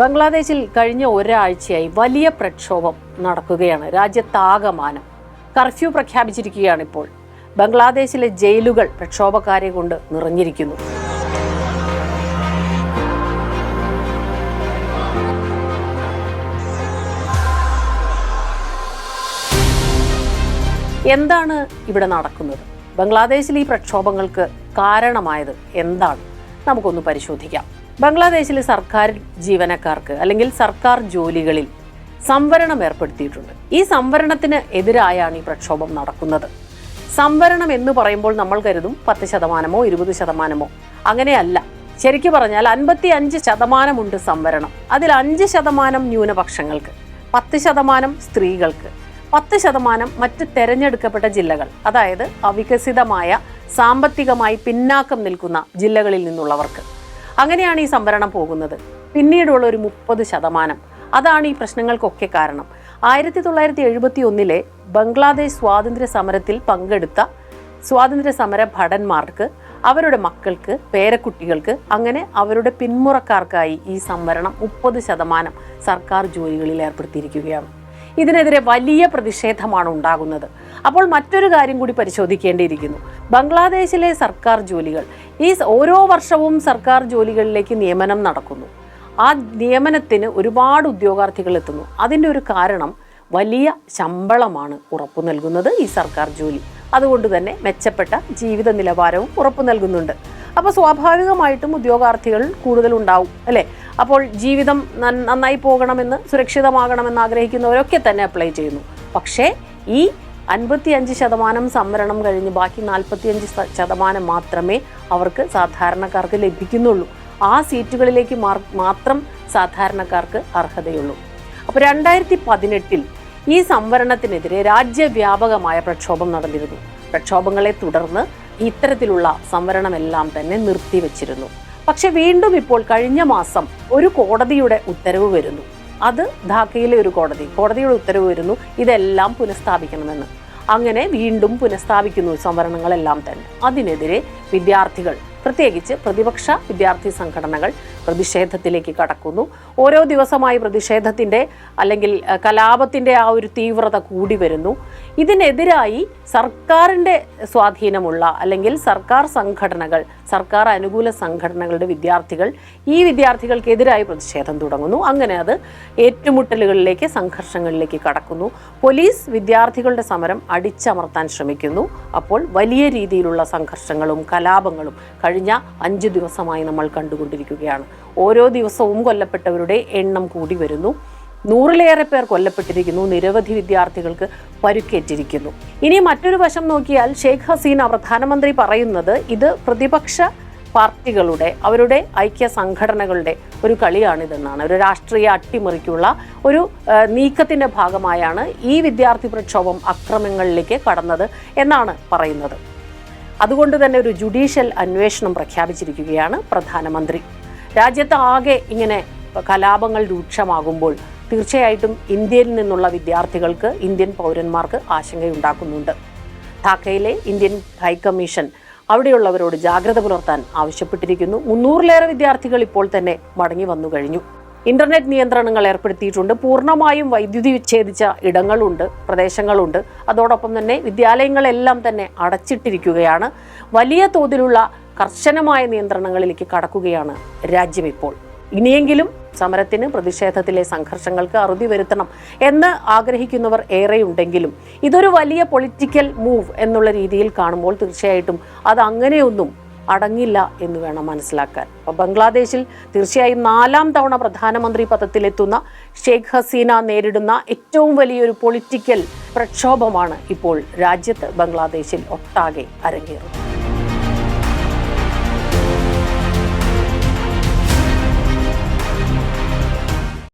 ബംഗ്ലാദേശിൽ കഴിഞ്ഞ ഒരാഴ്ചയായി വലിയ പ്രക്ഷോഭം നടക്കുകയാണ്. രാജ്യത്താകമാനം കർഫ്യൂ പ്രഖ്യാപിച്ചിരിക്കുകയാണ് ഇപ്പോൾ. ബംഗ്ലാദേശിലെ ജയിലുകൾ പ്രക്ഷോഭക്കാരെ കൊണ്ട് നിറഞ്ഞിരിക്കുന്നു. എന്താണ് ഇവിടെ നടക്കുന്നത്? ബംഗ്ലാദേശിൽ ഈ പ്രക്ഷോഭങ്ങൾക്ക് കാരണമായത് എന്താണ്? നമുക്കൊന്ന് പരിശോധിക്കാം. ബംഗ്ലാദേശിലെ സർക്കാർ ജീവനക്കാർക്ക് അല്ലെങ്കിൽ സർക്കാർ ജോലികളിൽ സംവരണം ഏർപ്പെടുത്തിയിട്ടുണ്ട്. ഈ സംവരണത്തിന് എതിരായാണ് ഈ പ്രക്ഷോഭം നടക്കുന്നത്. സംവരണം എന്ന് പറയുമ്പോൾ നമ്മൾ കരുതും പത്ത് ശതമാനമോ ഇരുപത് ശതമാനമോ. അങ്ങനെയല്ല. ശരിക്കു പറഞ്ഞാൽ അൻപത്തി അഞ്ച് ശതമാനമുണ്ട് സംവരണം. അതിൽ അഞ്ച് ശതമാനം ന്യൂനപക്ഷങ്ങൾക്ക് പത്ത് ശതമാനം സ്ത്രീകൾക്ക് പത്ത് ശതമാനം മറ്റ് തെരഞ്ഞെടുക്കപ്പെട്ട ജില്ലകൾ അതായത് അവികസിതമായ സാമ്പത്തികമായി പിന്നാക്കം നിൽക്കുന്ന ജില്ലകളിൽ നിന്നുള്ളവർക്ക്. അങ്ങനെയാണ് ഈ സംവരണം പോകുന്നത്. പിന്നീടുള്ള ഒരു മുപ്പത് ശതമാനം. അതാണ് ഈ പ്രശ്നങ്ങൾക്കൊക്കെ കാരണം. ആയിരത്തി തൊള്ളായിരത്തി എഴുപത്തി ഒന്നിലെ ബംഗ്ലാദേശ് സ്വാതന്ത്ര്യ സമരത്തിൽ പങ്കെടുത്ത സ്വാതന്ത്ര്യ സമര ഭടന്മാർക്ക് അവരുടെ മക്കൾക്ക് പേരക്കുട്ടികൾക്ക് അങ്ങനെ അവരുടെ പിന്മുറക്കാർക്കായി ഈ സംവരണം മുപ്പത് ശതമാനം സർക്കാർ ജോലികളിൽ ഏർപ്പെടുത്തിയിരിക്കുകയാണ്. ഇതിനെതിരെ വലിയ പ്രതിഷേധമാണ് ഉണ്ടാകുന്നത്. അപ്പോൾ മറ്റൊരു കാര്യം കൂടി പരിശോധിക്കേണ്ടിയിരിക്കുന്നു. ബംഗ്ലാദേശിലെ സർക്കാർ ജോലികൾ ഈ ഓരോ വർഷവും സർക്കാർ ജോലികളിലേക്ക് നിയമനം നടക്കുന്നു. ആ നിയമനത്തിന് ഒരുപാട് ഉദ്യോഗാർത്ഥികൾ എത്തുന്നു. അതിന്റെ ഒരു കാരണം വലിയ ശമ്പളമാണ് ഉറപ്പു നൽകുന്നത് ഈ സർക്കാർ ജോലി. അതുകൊണ്ട് തന്നെ മെച്ചപ്പെട്ട ജീവിത നിലവാരവും ഉറപ്പു നൽകുന്നുണ്ട്. അപ്പോൾ സ്വാഭാവികമായിട്ടും ഉദ്യോഗാർത്ഥികൾ കൂടുതൽ ഉണ്ടാവും അല്ലേ? അപ്പോൾ ജീവിതം നന്നായി പോകണമെന്ന് സുരക്ഷിതമാകണമെന്ന് ആഗ്രഹിക്കുന്നവരൊക്കെ തന്നെ അപ്ലൈ ചെയ്യുന്നു. പക്ഷേ ഈ അൻപത്തി അഞ്ച് ശതമാനം സംവരണം കഴിഞ്ഞ് ബാക്കി നാൽപ്പത്തിയഞ്ച് ശതമാനം മാത്രമേ അവർക്ക് സാധാരണക്കാർക്ക് ലഭിക്കുന്നുള്ളൂ. ആ സീറ്റുകളിലേക്ക് മാത്രം സാധാരണക്കാർക്ക് അർഹതയുള്ളൂ. അപ്പോൾ രണ്ടായിരത്തി പതിനെട്ടിൽ ഈ സംവരണത്തിനെതിരെ രാജ്യവ്യാപകമായ പ്രക്ഷോഭം നടന്നിരുന്നു. പ്രക്ഷോഭങ്ങളെ തുടർന്ന് ഇത്തരത്തിലുള്ള സംവരണമെല്ലാം തന്നെ നിർത്തിവെച്ചിരുന്നു. പക്ഷെ വീണ്ടും ഇപ്പോൾ കഴിഞ്ഞ മാസം ഒരു കോടതിയുടെ ഉത്തരവ് വരുന്നു. അത് ധാക്കയിലെ ഒരു കോടതി. കോടതിയുടെ ഉത്തരവ് വരുന്നു. ഇതെല്ലാം പുനഃസ്ഥാപിക്കണമെന്ന്. അങ്ങനെ വീണ്ടും പുനഃസ്ഥാപിക്കുന്നു സംവരണങ്ങളെല്ലാം തന്നെ. അതിനെതിരെ വിദ്യാർത്ഥികൾ പ്രത്യേകിച്ച് പ്രതിപക്ഷ വിദ്യാർത്ഥി സംഘടനകൾ പ്രതിഷേധത്തിലേക്ക് കടക്കുന്നു. ഓരോ ദിവസമായി പ്രതിഷേധത്തിന്റെ അല്ലെങ്കിൽ കലാപത്തിന്റെ ആ ഒരു തീവ്രത കൂടി വരുന്നു. ഇതിനെതിരായി സർക്കാരിന്റെ സ്വാധീനമുള്ള അല്ലെങ്കിൽ സർക്കാർ സംഘടനകൾ സർക്കാർ അനുകൂല സംഘടനകളുടെ വിദ്യാർത്ഥികൾ ഈ വിദ്യാർത്ഥികൾക്കെതിരായി പ്രതിഷേധം തുടങ്ങുന്നു. അങ്ങനെ അത് ഏറ്റുമുട്ടലുകളിലേക്ക് സംഘർഷങ്ങളിലേക്ക് കടക്കുന്നു. പോലീസ് വിദ്യാർത്ഥികളുടെ സമരം അടിച്ചമർത്താൻ ശ്രമിക്കുന്നു. അപ്പോൾ വലിയ രീതിയിലുള്ള സംഘർഷങ്ങളും കലാപങ്ങളും കഴിഞ്ഞ അഞ്ച് ദിവസമായി നമ്മൾ കണ്ടുകൊണ്ടിരിക്കുകയാണ്. ഓരോ ദിവസവും കൊല്ലപ്പെട്ടവരുടെ എണ്ണം കൂടി വരുന്നു. നൂറിലേറെ പേർ കൊല്ലപ്പെട്ടിരിക്കുന്നു. നിരവധി വിദ്യാർത്ഥികൾക്ക് പരുക്കേറ്റിരിക്കുന്നു. ഇനി മറ്റൊരു വശം നോക്കിയാൽ ഷെയ്ഖ് ഹസീന പ്രധാനമന്ത്രി പറയുന്നത് ഇത് പ്രതിപക്ഷ പാർട്ടികളുടെ അവരുടെ ഐക്യ സംഘടനകളുടെ ഒരു കളിയാണിതെന്നാണ്. ഒരു രാഷ്ട്രീയ അട്ടിമറിക്കുള്ള ഒരു നീക്കത്തിന്റെ ഭാഗമായാണ് ഈ വിദ്യാർത്ഥി പ്രക്ഷോഭം അക്രമങ്ങളിലേക്ക് കടന്നത് എന്നാണ് പറയുന്നത്. അതുകൊണ്ട് തന്നെ ഒരു ജുഡീഷ്യൽ അന്വേഷണം പ്രഖ്യാപിച്ചിരിക്കുകയാണ് പ്രധാനമന്ത്രി. രാജ്യത്ത് ആകെ ഇങ്ങനെ കലാപങ്ങൾ രൂക്ഷമാകുമ്പോൾ തീർച്ചയായിട്ടും ഇന്ത്യയിൽ നിന്നുള്ള വിദ്യാർത്ഥികൾക്ക് ഇന്ത്യൻ പൗരന്മാർക്ക് ആശങ്കയുണ്ടാക്കുന്നുണ്ട്. ധാക്കയിലെ ഇന്ത്യൻ ഹൈക്കമ്മീഷൻ അവിടെയുള്ളവരോട് ജാഗ്രത പുലർത്താൻ ആവശ്യപ്പെട്ടിരിക്കുന്നു. മുന്നൂറിലേറെ വിദ്യാർത്ഥികൾ ഇപ്പോൾ തന്നെ മടങ്ങി വന്നു കഴിഞ്ഞു. ഇന്റർനെറ്റ് നിയന്ത്രണങ്ങൾ ഏർപ്പെടുത്തിയിട്ടുണ്ട്. പൂർണമായും വൈദ്യുതി വിച്ഛേദിച്ച ഇടങ്ങളുണ്ട് പ്രദേശങ്ങളുണ്ട്. അതോടൊപ്പം തന്നെ വിദ്യാലയങ്ങളെല്ലാം തന്നെ അടച്ചിട്ടിരിക്കുകയാണ്. വലിയ തോതിലുള്ള കർശനമായ നിയന്ത്രണങ്ങളിലേക്ക് കടക്കുകയാണ് രാജ്യം ഇപ്പോൾ ഇനിയെങ്കിലും സമരത്തിന് പ്രതിഷേധത്തിലെ സംഘർഷങ്ങൾക്ക് അറുതി വരുത്തണം എന്ന് ആഗ്രഹിക്കുന്നവർ ഏറെയുണ്ടെങ്കിലും ഇതൊരു വലിയ പൊളിറ്റിക്കൽ മൂവ് എന്നുള്ള രീതിയിൽ കാണുമ്പോൾ തീർച്ചയായിട്ടും അത് അങ്ങനെയൊന്നും അടങ്ങില്ല എന്ന് വേണം മനസ്സിലാക്കാൻ. അപ്പോൾ ബംഗ്ലാദേശിൽ തീർച്ചയായും നാലാം തവണ പ്രധാനമന്ത്രി പദത്തിലെത്തുന്ന ഷെയ്ഖ് ഹസീന നേരിടുന്ന ഏറ്റവും വലിയൊരു പൊളിറ്റിക്കൽ പ്രക്ഷോഭമാണ് ഇപ്പോൾ രാജ്യത്ത് ബംഗ്ലാദേശിൽ ഒട്ടാകെ അരങ്ങേറുന്നത്.